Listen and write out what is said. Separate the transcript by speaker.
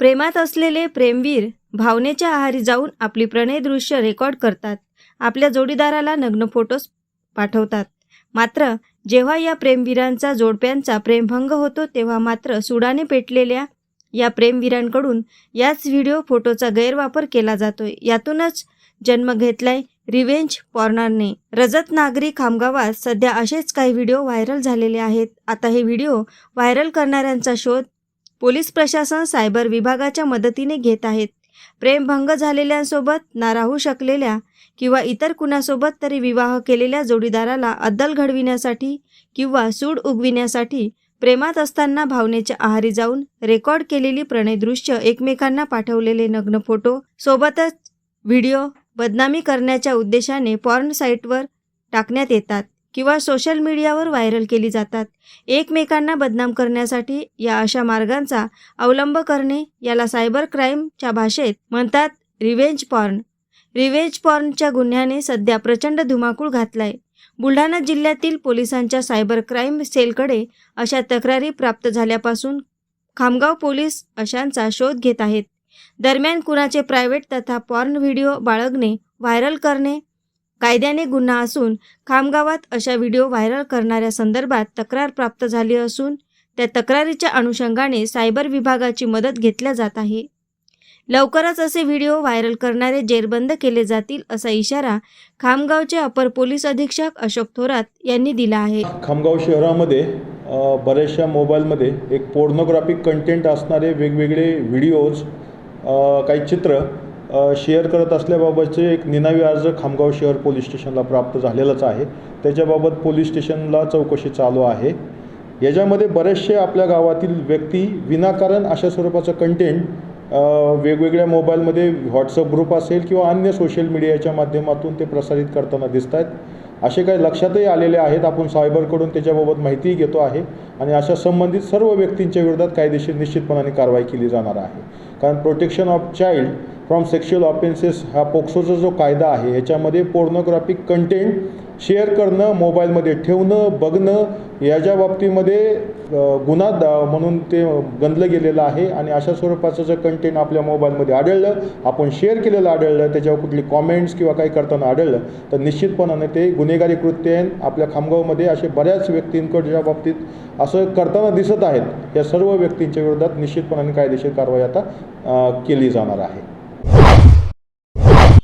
Speaker 1: प्रेमात असलेले प्रेमवीर भावनेच्या आहारी जाऊन आपली प्रणय दृश्य रेकॉर्ड करतात. आपल्या जोडीदाराला नग्न फोटोज पाठवतात. मात्र जेव्हा या प्रेमवीरांचा जोडप्यांचा प्रेमभंग होतो तेव्हा मात्र सुडाने पेटलेल्या या प्रेमवीरांकडून याच व्हिडिओ फोटोचा गैरवापर केला जातोय. यातूनच जन्म घेतलाय रिवेंज पॉर्नरने. रजत नागरी खामगावात सध्या असेच काही व्हिडिओ व्हायरल झालेले आहेत. आता हे व्हिडिओ व्हायरल करणाऱ्यांचा शोध पोलीस प्रशासन सायबर विभागाच्या मदतीने घेत आहेत. प्रेमभंग झालेल्यांसोबत ना राहू शकलेल्या किंवा इतर कुणासोबत तरी विवाह केलेल्या जोडीदाराला अद्दल घडविण्यासाठी किंवा सूड उगविण्यासाठी प्रेमात असताना भावनेच्या आहारी जाऊन रेकॉर्ड केलेली प्रणयदृश्य एकमेकांना पाठवलेले नग्न फोटो सोबतच व्हिडिओ बदनामी करण्याच्या उद्देशाने पॉर्न साईटवर टाकण्यात येतात. किंवा सोशल मीडियावर व्हायरल केली जातात. एकमेकांना बदनाम करण्यासाठी या अशा मार्गांचा अवलंब करणे याला सायबर क्राईमच्या भाषेत म्हणतात रिव्हेंज पॉर्न. रिव्हेंज पॉर्नच्या गुन्ह्याने सध्या प्रचंड धुमाकूळ घातलाय. बुलढाणा जिल्ह्यातील पोलिसांच्या सायबर क्राईम सेलकडे अशा तक्रारी प्राप्त झाल्यापासून खामगाव पोलीस अशांचा शोध घेत आहेत. दरम्यान कुणाचे प्रायव्हेट तथा पॉर्न व्हिडिओ बाळगणे व्हायरल करणे कायद्याने गुन्हा असून खामगावात अशा व्हिडिओ व्हायरल करणाऱ्या संदर्भात तक्रार प्राप्त झाली असून त्या तक्रारीच्या अनुषंगाने सायबर विभागाची मदत घेतल्या जात आहे. लवकरच असे व्हिडिओ व्हायरल करणारे जेरबंद केले जातील असा इशारा खामगावचे अपर पोलीस अधीक्षक अशोक थोरात यांनी दिला आहे.
Speaker 2: खामगाव शहरामध्ये बऱ्याचशा मोबाईलमध्ये एक पोर्नोग्राफिक कंटेंट असणारे वेगवेगळे व्हिडिओज काही चित्र शेअर करत असल्याबाबतचे एक निनावी अर्ज खामगाव शहर पोलीस स्टेशनला प्राप्त झालेलाच आहे. त्याच्याबाबत पोलीस स्टेशनला चौकशी चालू आहे. याच्यामध्ये बरेचसे आपल्या गावातील व्यक्ती विनाकारण अशा स्वरूपाचं कंटेंट वेगवेगळ्या मोबाईलमध्ये व्हॉट्सअप ग्रुप असेल किंवा अन्य सोशल मीडियाच्या माध्यमातून ते प्रसारित करताना दिसत आहेत असे काही लक्षातही आलेले आहेत. आपण सायबरकडून त्याच्याबाबत माहितीही घेतो आहे आणि अशा संबंधित सर्व व्यक्तींच्या विरोधात कायदेशीर निश्चितपणाने कारवाई केली जाणार आहे. कारण protection of child from sexual offences हा पोक्सोचा जो कायदा आहे ह्याच्यामध्ये पोर्नोग्राफिक कंटेंट शेअर करणं मोबाईलमध्ये ठेवणं बघणं याच्या बाबतीमध्ये गुन्हा द म्हणून ते गणलं गेलेलं आहे आणि अशा स्वरूपाचं जर कंटेंट आपल्या मोबाईलमध्ये आढळलं आपण शेअर केलेलं आढळलं त्याच्यावर कुठली कॉमेंट्स किंवा काही करताना आढळलं तर निश्चितपणाने ते गुन्हेगारी कृत्य आहे. आपल्या खामगावमध्ये असे बऱ्याच व्यक्तींकडच्या बाबतीत असं करताना दिसत आहेत या सर्व व्यक्तींच्या विरोधात निश्चितपणाने कायदेशीर कारवाई आता केली जाणार आहे.